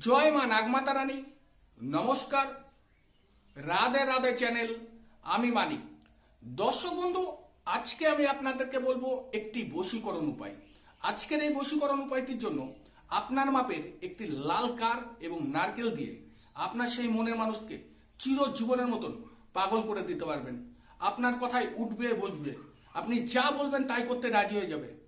জয় মা নাগমাতা রানী। নমস্কার। রাধে রাধে চ্যানেল, আমি মানিক। দর্শক বন্ধু, আজকে আমি আপনাদেরকে বলব একটি বশীকরণ উপায়। আজকের এই বশীকরণ উপায়টির জন্য আপনার মাপের একটি লাল কার এবং নারকেল দিয়ে আপনার সেই মনের মানুষকে চিরজীবনের মতন পাগল করে দিতে পারবেন। আপনার কথায় উঠবে, বসবে। আপনি যা বলবেন তাই করতে রাজি হয়ে যাবে।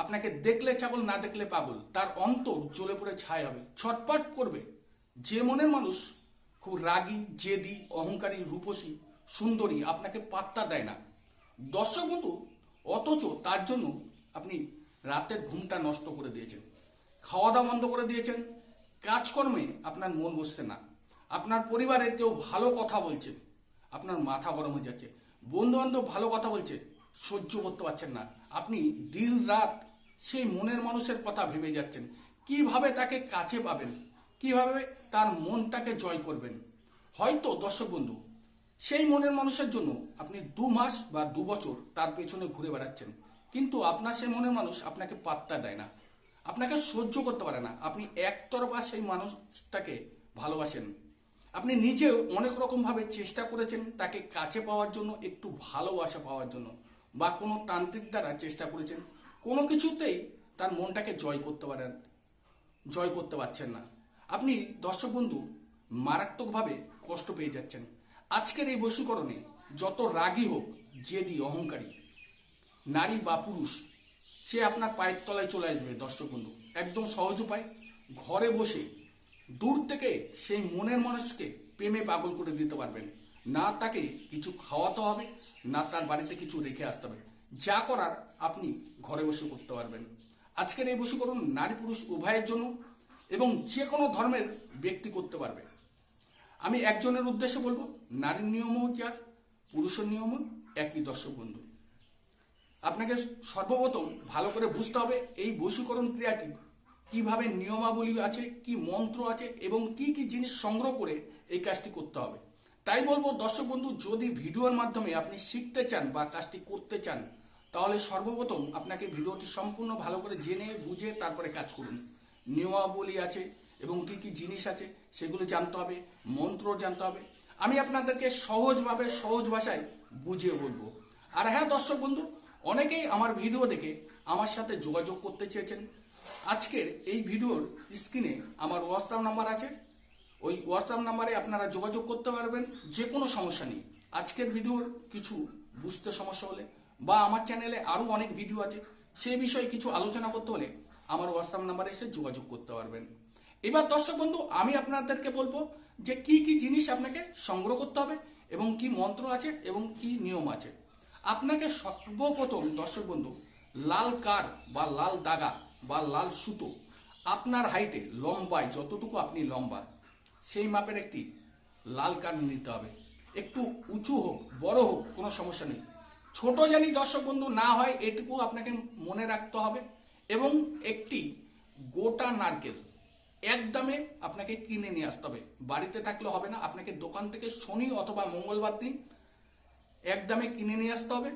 আপনাকে দেখলে ছাগল, না দেখলে পাগল। তার অন্তর জ্বলে পড়ে ছাই হবে। ছটপট করবে। যে মনের মানুষ খুব রাগী, জেদি, অহংকারী, রূপসী, সুন্দরী, আপনাকে পাত্তা দেয় না। দর্শক বন্ধু, অথচ তার জন্য আপনি রাতের ঘুমটা নষ্ট করে দিয়েছেন। খাওয়া দাওয়া বন্ধ করে দিয়েছেন। কাজকর্মে আপনার মন বসছে না। আপনার পরিবারের কেউ ভালো কথা বলছে। আপনার মাথা গরম হয়ে যাচ্ছে। বন্ধু বান্ধব ভালো কথা বলছে। সহ্য করতে পারছেন না। আপনি দিন রাত সেই মনের মানুষের কথা ভেবে যাচ্ছেন। কীভাবে তাকে কাছে পাবেন? কীভাবে তার মনটাকে জয় করবেন? হয়তো, দর্শক বন্ধু, সেই মনের মানুষের জন্য আপনি দু মাস বা দু বছর তার পেছনে ঘুরে বেড়াচ্ছেন। কিন্তু আপনার সেই মনের মানুষ আপনাকে পাত্তা দেয় না। আপনাকে সহ্য করতে পারে না। আপনি একতরফা সেই মানুষটাকে ভালোবাসেন। আপনি নিজেও অনেক রকমভাবে চেষ্টা করেছেন তাকে কাছে পাওয়ার জন্য, একটু ভালোবাসা পাওয়ার জন্য, বা কোনো তান্ত্রিক দ্বারা চেষ্টা করেছেন। কোনো কিছুতেই তার মনটাকে জয় করতে পারেন জয় করতে পারছেন না। আপনি দর্শক বন্ধু, মারাত্মকভাবে কষ্ট পেয়ে যাচ্ছেন। আজকের এই বশীকরণে যত রাগী হোক, জেদি, অহংকারী, নারী বা পুরুষ, সে আপনার পায়ের তলায় চলে আসবে দর্শক বন্ধু। একদম সহজ উপায়, ঘরে বসে দূর থেকে সেই মনের মানুষকে প্রেমে পাগল করে দিতে পারবেন। না তাকে কিছু খাওয়াতে হবে, না তার বাড়িতে কিছু রেখে আসতে হবে। যা করার আপনি ঘরে বসে করতে পারবেন। আজকের এই বশীকরণ নারী পুরুষ উভয়ের জন্য এবং যে কোনো ধর্মের ব্যক্তি করতে পারবে। আমি একজনের উদ্দেশ্যে বলব, নারীর নিয়মও যা, পুরুষের নিয়মও একই দর্শক বন্ধু। আপনাকে সর্বপ্রথম ভালো করে বুঝতে হবে এই বশীকরণ ক্রিয়াটি কীভাবে নিয়মাবলী আছে, কি মন্ত্র আছে এবং কি কি জিনিস সংগ্রহ করে এই কাজটি করতে হবে। তাই বলব, দর্শক বন্ধু, যদি ভিডিওর মাধ্যমে আপনি শিখতে চান বা কাজটি করতে চান তাহলে সর্বপ্রথম আপনাকে ভিডিওটি সম্পূর্ণ ভালো করে জেনে, বুঝে তারপরে কাজ করুন। নিয়মাবলী আছে এবং কি কি জিনিস আছে সেগুলো জানতে হবে, মন্ত্র জানতে হবে। আমি আপনাদেরকে সহজভাবে, সহজ ভাষায় বুঝিয়ে বলব। আর হ্যাঁ দর্শক বন্ধু, অনেকেই আমার ভিডিও দেখে আমার সাথে যোগাযোগ করতে চেয়েছেন। আজকের এই ভিডিওর স্ক্রিনে আমার হোয়াটসঅ্যাপ নাম্বার আছে। ওই হোয়াটসঅ্যাপ নাম্বারে আপনারা যোগাযোগ করতে পারবেন যে কোনো সমস্যা নেই। আজকের ভিডিওর কিছু বুঝতে সমস্যা হলে বা আমার চ্যানেলে আরও অনেক ভিডিও আছে, সেই বিষয়ে কিছু আলোচনা করতে হলে আমার হোয়াটসঅ্যাপ নাম্বারে এসে যোগাযোগ করতে পারবেন। এবার দর্শক বন্ধু, আমি আপনাদেরকে বলব যে কি কি জিনিস আপনাকে সংগ্রহ করতে হবে এবং কি মন্ত্র আছে এবং কি নিয়ম আছে। আপনাকে সর্বপ্রথম দর্শক বন্ধু, লাল কার বা লাল দাগা বা লাল সুতো আপনার হাইটে লম্বায় যতটুকু আপনি লম্বা, সেই মাপের একটি লাল কার নিতে হবে। একটু উঁচু হোক, বড় হোক, কোনো সমস্যা নেই। ছোট জানি দর্শক বন্ধু না হয়, এটুকু আপনাকে মনে রাখতে হবে। এবং একটি গোটা নারকেল একদমে আপনাকে কিনে নিয়ে আসতে হবে। বাড়িতে থাকলে হবে না, আপনাকে দোকান থেকে শনি অথবা মঙ্গলবার দিন একদমে কিনে নিয়ে আসতে হবে।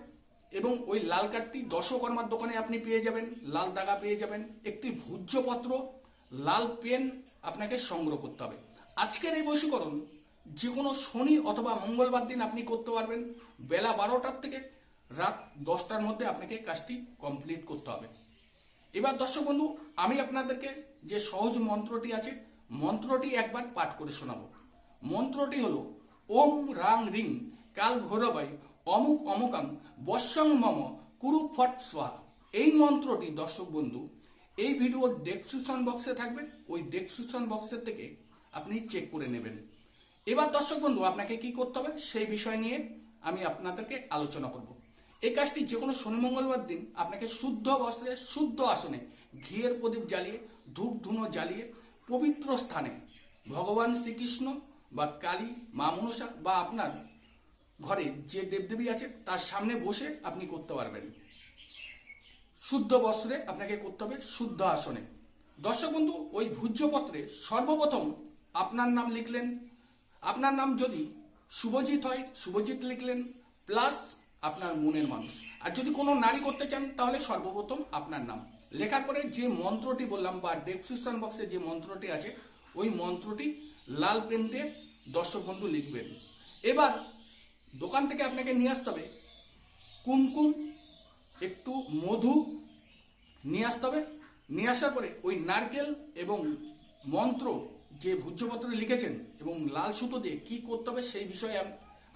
এবং ওই লাল কাঠটি দশকর্মার দোকানে আপনি পেয়ে যাবেন, লাল দাগা পেয়ে যাবেন, একটি ভূজ্যপত্র, লাল পেন আপনাকে সংগ্রহ করতে হবে। আজকের এই বশীকরণ যে কোনো শনি অথবা মঙ্গলবার দিন আপনি করতে পারবেন, বেলা বারোটার থেকে রাত দশটার মধ্যে আপনাকে কাজটি কমপ্লিট করতে হবে। এবার দর্শক বন্ধু, আমি আপনাদেরকে যে সহজ মন্ত্রটি আছে, মন্ত্রটি একবার পাঠ করে শোনাবো। মন্ত্রটি হলো, ওম রাং রিং কাল ভৈরবাই অমুক অমুকাং বর্ষং মম কুরু ফট সোহা এই মন্ত্রটি দর্শক বন্ধু, এই ভিডিওর ডেসক্রিপশন বক্সে থাকবে। ওই ডেসক্রিপশন বক্সের থেকে আপনি চেক করে নেবেন। এবার দর্শক বন্ধু, আপনাকে কি করতে হবে? সেই বিষয় নিয়ে আমি আপনাদেরকে আলোচনা করব। এই কাজটি যে কোনো শনি, মঙ্গলবার দিন আপনাকে শুদ্ধ বস্ত্রে, শুদ্ধ আসনে ঘিয়ের প্রদীপ জ্বালিয়ে, ধূপ ধুনো জ্বালিয়ে, পবিত্র স্থানে ভগবান শ্রীকৃষ্ণ বা কালী, মা মনসা বা আপনার ঘরে যে দেবদেবী আছে, তার সামনে বসে আপনি করতে পারবেন। শুদ্ধ বস্ত্রে আপনাকে করতে হবে শুদ্ধ আসনে। দর্শক বন্ধু, ওই ভূজ্যপত্রে সর্বপ্রথম আপনার নাম লিখলেন। আপনার নাম যদি শুভজিৎ হয়, শুভজিৎ লিখলেন, প্লাস আপনার মনের মানুষ। আর যদি কোনো নারী করতে চান, তাহলে সর্বপ্রথম আপনার নাম। লেখার পরে যে মন্ত্রটি বললাম, বা ডেসক্রিপশন বক্সে যে মন্ত্রটি আছে, ওই মন্ত্রটি লাল পেন দিয়ে দর্শক বন্ধু লিখবেন। এবার দোকান থেকে আপনাকে নিয়ে আসতে হবে। কুমকুম, একটু মধু নিয়ে আসতে হবে। নিয়ে আসার পরে ওই নারকেল এবং মন্ত্র যে ভূজ্যপত্রে লিখেছেন এবং লাল সুতো দিয়ে কি করতে হবে সেই বিষয়ে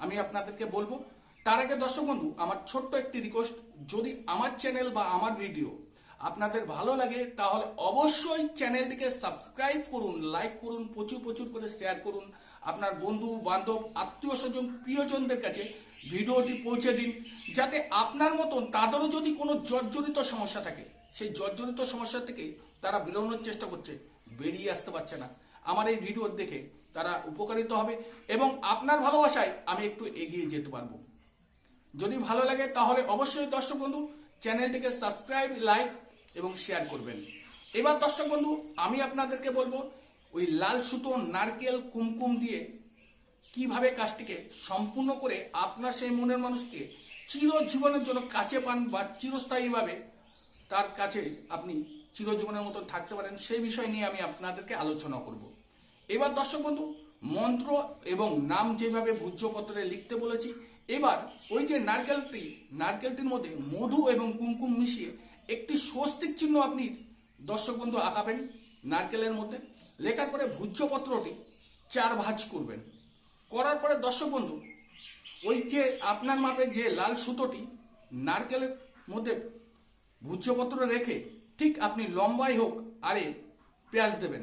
আমি আপনাদেরকে বলব। তার আগে দর্শক বন্ধু, আমার ছোট্ট একটি রিকোয়েস্ট যদি আমার চ্যানেল বা আমার ভিডিও আপনাদের ভালো লাগে, তাহলে অবশ্যই চ্যানেলটিকে সাবস্ক্রাইব করুন লাইক করুন, প্রচুর প্রচুর করে শেয়ার করুন। আপনার বন্ধু, বান্ধব, আত্মীয় স্বজন, প্রিয়জনদের কাছে ভিডিওটি পৌঁছে দিন, যাতে আপনার মতন তাদেরও যদি কোনো জর্জরিত সমস্যা থাকে, সেই জর্জরিত সমস্যা থেকে তারা বেরোনোর চেষ্টা করছে, বেরিয়ে আসতে পারছে না। আমার এই ভিডিও দেখে তারা উপকারিত হবে এবং আপনার ভালোবাসায় আমি একটু এগিয়ে যেতে পারব। যদি ভালো লাগে, তাহলে অবশ্যই দর্শক বন্ধু চ্যানেলটিকে সাবস্ক্রাইব, লাইক এবং শেয়ার করবেন। এবার দর্শক বন্ধু, আমি আপনাদেরকে বলব, ওই লাল সুতো নারকেল কুমকুম দিয়ে কীভাবে কাজটিকে সম্পূর্ণ করে আপনার সেই মনের মানুষকে চিরজীবনের জন্য কাছে পান বা চিরস্থায়ীভাবে তার কাছে আপনি চিরজীবনের মতন থাকতে পারেন, সেই বিষয় নিয়ে আমি আপনাদেরকে আলোচনা করব। এবার দর্শক বন্ধু, মন্ত্র এবং নাম যেভাবে ভূজ্যপত্রে লিখতে বলেছি এবার ওই যে নারকেলটি, নারকেলটির মধ্যে মধু এবং কুমকুম মিশিয়ে একটি স্বস্তিক চিহ্ন আপনি দর্শক বন্ধু আঁকাবেন নারকেলের মধ্যে। লেখার পরে ভূজ্যপত্রটি চার ভাঁজ করবেন। করার পরে দর্শক বন্ধু, ওই যে আপনার মাপে যে লাল সুতোটি নারকেলের মধ্যে ভূজ্যপত্র রেখে ঠিক আপনি লম্বাই হোক আরে পেঁয়াজ দেবেন।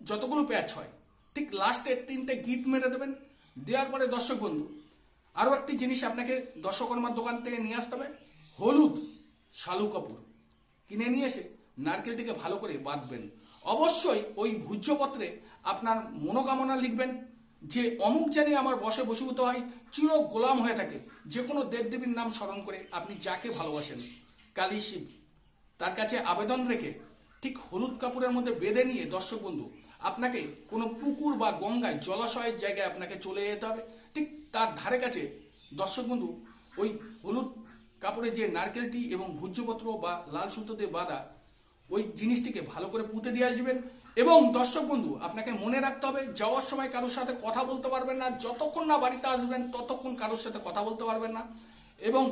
যতগুলো পেঁয়াজ হয়, ঠিক লাস্টে তিনটে গিট মেরে দেবেন। দেওয়ার পরে দর্শক বন্ধু আরও একটি জিনিস আপনাকে দর্শকর্মার দোকান থেকে নিয়ে আসতে হবে। হলুদ শালু কাপুর কিনে নিয়ে এসে নারকেলটিকে ভালো করে বাঁধবেন। অবশ্যই ওই ভূজ্যপত্রে আপনার মনোকামনা লিখবেন যে অমুক জানি আমার বসে বসীভূত হয়, চির গোলাম হয়ে থাকে। যে কোনো দেবদেবীর নাম স্মরণ করে আপনি যাকে ভালোবাসেন, কালী শিব, তার কাছে আবেদন রেখে ঠিক হলুদ কাপড়ের মধ্যে বেঁধে নিয়ে দর্শক বন্ধু, আপনাকে কোনো পুকুর বা গঙ্গায় জলাশয়ের জায়গায় আপনাকে চলে যেতে হবে। ঠিক তার ধারে কাছে দর্শক বন্ধু, ওই হলুদ কাপড়ে যে নারকেলটি এবং ভূজ্যপত্র বা লাল সুতো দিয়ে বাঁধা, ওই জিনিসটিকে ভালো করে পুঁতে দিয়ে আসবেন। এবং দর্শক বন্ধু, আপনাকে মনে রাখতে হবে, যাওয়ার সময় কারোর সাথে কথা বলতে পারবেন না। যতক্ষণ না বাড়িতে আসবেন, ততক্ষণ কারোর সাথে কথা বলতে পারবেন না। এবং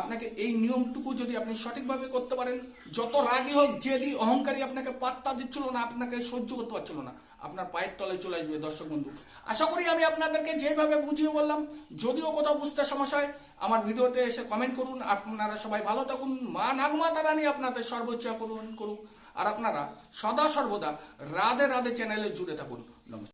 আপনাকে এই নিয়মটুকু যদি আপনি সঠিকভাবে করতে পারেন, যত রাগী হোক, যেদি অহংকারী আপনাকে পাত্তা দিচ্ছিল না, আপনাকে সহ্য করতে পারছিল না। আপনার পায়ের তলায় চলে আসবে, দর্শক বন্ধু। আশা করি আমি আপনাদেরকে যেভাবে বুঝিয়ে বললাম, যদিও কোথাও বুঝতে সমস্যা হয়, আমার ভিডিওতে এসে কমেন্ট করুন। আপনারা সবাই ভালো থাকুন। মা নাগমাতা রানী আপনাদের সর্বোচ্চ করুন করুক। আর আপনারা সদা সর্বদা রাধে রাধে চ্যানেলে জুড়ে থাকুন।